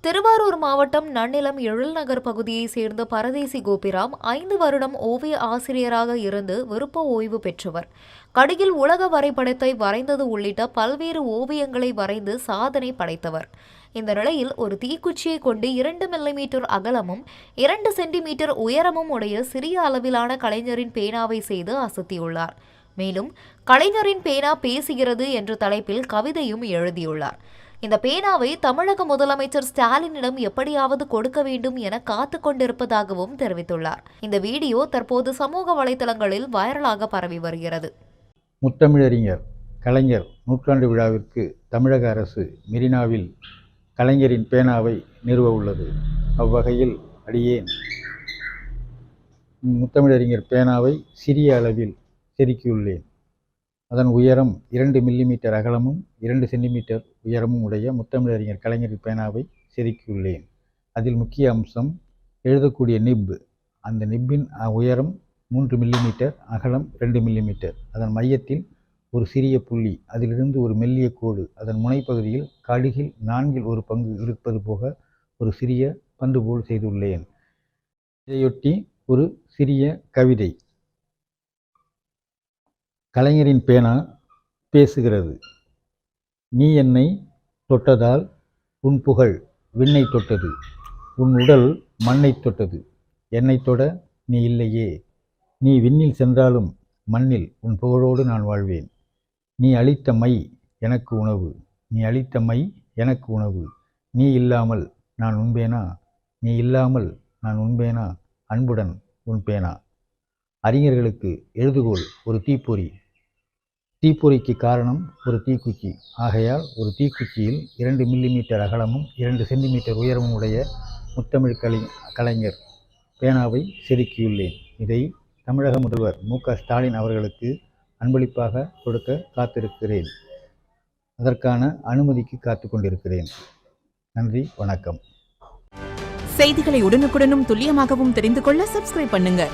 திருவாரூர் மாவட்டம் நன்னிலம் எழில்நகர் பகுதியைச் சேர்ந்த பரதேசி கோபிராம் ஐந்து வருடம் ஓவிய ஆசிரியராக இருந்து விருப்ப ஓய்வு பெற்றவர். கடியில் உலக வரைபடத்தை வரைந்தது உள்ளிட்ட பல்வேறு ஓவியங்களை வரைந்து சாதனை படைத்தவர். இந்த நிலையில் ஒரு தீக்குச்சியை கொண்டு இரண்டு மில்லிமீட்டர் அகலமும் இரண்டு சென்டிமீட்டர் உயரமும் உடைய சிறிய அளவிலான கலைஞரின் பேனாவை செய்து அசத்தியுள்ளார். மேலும் கலைஞரின் பேனா பேசுகிறது என்ற தலைப்பில் கவிதையும் எழுதியுள்ளார். இந்த பேனாவை தமிழக முதலமைச்சர் ஸ்டாலினிடம் எப்படியாவது கொடுக்க வேண்டும் என காத்து கொண்டிருப்பதாகவும் தெரிவித்துள்ளார். இந்த வீடியோ தற்போது சமூக வலைதளங்களில் வைரலாக பரவி வருகிறது. முத்தமிழறிஞர் கலைஞர் நூற்றாண்டு விழாவிற்கு தமிழக அரசு மெரினாவில் கலைஞரின் பேனாவை நிறுவ உள்ளது. அவ்வகையில் அடியேன். முத்தமிழறிஞர் பேனாவை சிறிய அளவில் செதுக்கியுள்ளேன். அதன் உயரம் இரண்டு மில்லிமீட்டர் அகலமும் இரண்டு சென்டிமீட்டர் உயரமும் உடைய முத்தமிழறிஞர் கலைஞர் பேனாவை செதுக்கியுள்ளேன். அதில் முக்கிய அம்சம் எழுதக்கூடிய நிப் அந்த நிப்பின் அ- உயரம் மூன்று மில்லிமீட்டர் அகலம் ரெண்டு மில்லிமீட்டர் அதன் மையத்தில் ஒரு சிறிய புள்ளி அதிலிருந்து ஒரு மெல்லிய கோடு அதன் முனைப்பகுதியில் கடுகில் நான்கில் ஒரு பங்கு இருப்பது போக ஒரு சிறிய பந்து போல் செய்துள்ளேன். இதையொட்டி ஒரு சிறிய கவிதை கலைஞரின் பேனா பேசுகிறது. நீ என்னை தொட்டதால் உன் புகழ் விண்ணை தொட்டது உன் உடல் மண்ணை தொட்டது. என்னை தொட நீ இல்லையே. நீ விண்ணில் சென்றாலும் மண்ணில் உன் புகழோடு நான் வாழ்வேன். நீ அளித்த மை எனக்கு உணவு நீ அளித்த மை எனக்கு உணவு. நீ இல்லாமல் நான் உண்பேனா? நீ இல்லாமல் நான் உண்பேனா? அன்புடன் உன் பேனா. அறிஞர்களுக்கு எழுதுகோல் ஒரு தீப்பொறி. தீப்பொறிக்கு காரணம் ஒரு தீக்குச்சி. ஆகையால் ஒரு தீக்குச்சியில் இரண்டு மில்லிமீட்டர் அகலமும் இரண்டு சென்டிமீட்டர் உயரமும் உடைய முத்தமிழ் கலை கலைஞர் பேனாவை செதுக்கியுள்ளேன். இதை தமிழக முதல்வர் மு. க. ஸ்டாலின் அவர்களுக்கு அன்பளிப்பாக கொடுக்க காத்திருக்கிறேன். அதற்கான அனுமதிக்கு காத்து கொண்டிருக்கிறேன். நன்றி வணக்கம். செய்திகளை உடனுக்குடனும் துல்லியமாகவும் தெரிந்து கொள்ள சப்ஸ்கிரைப் பண்ணுங்கள்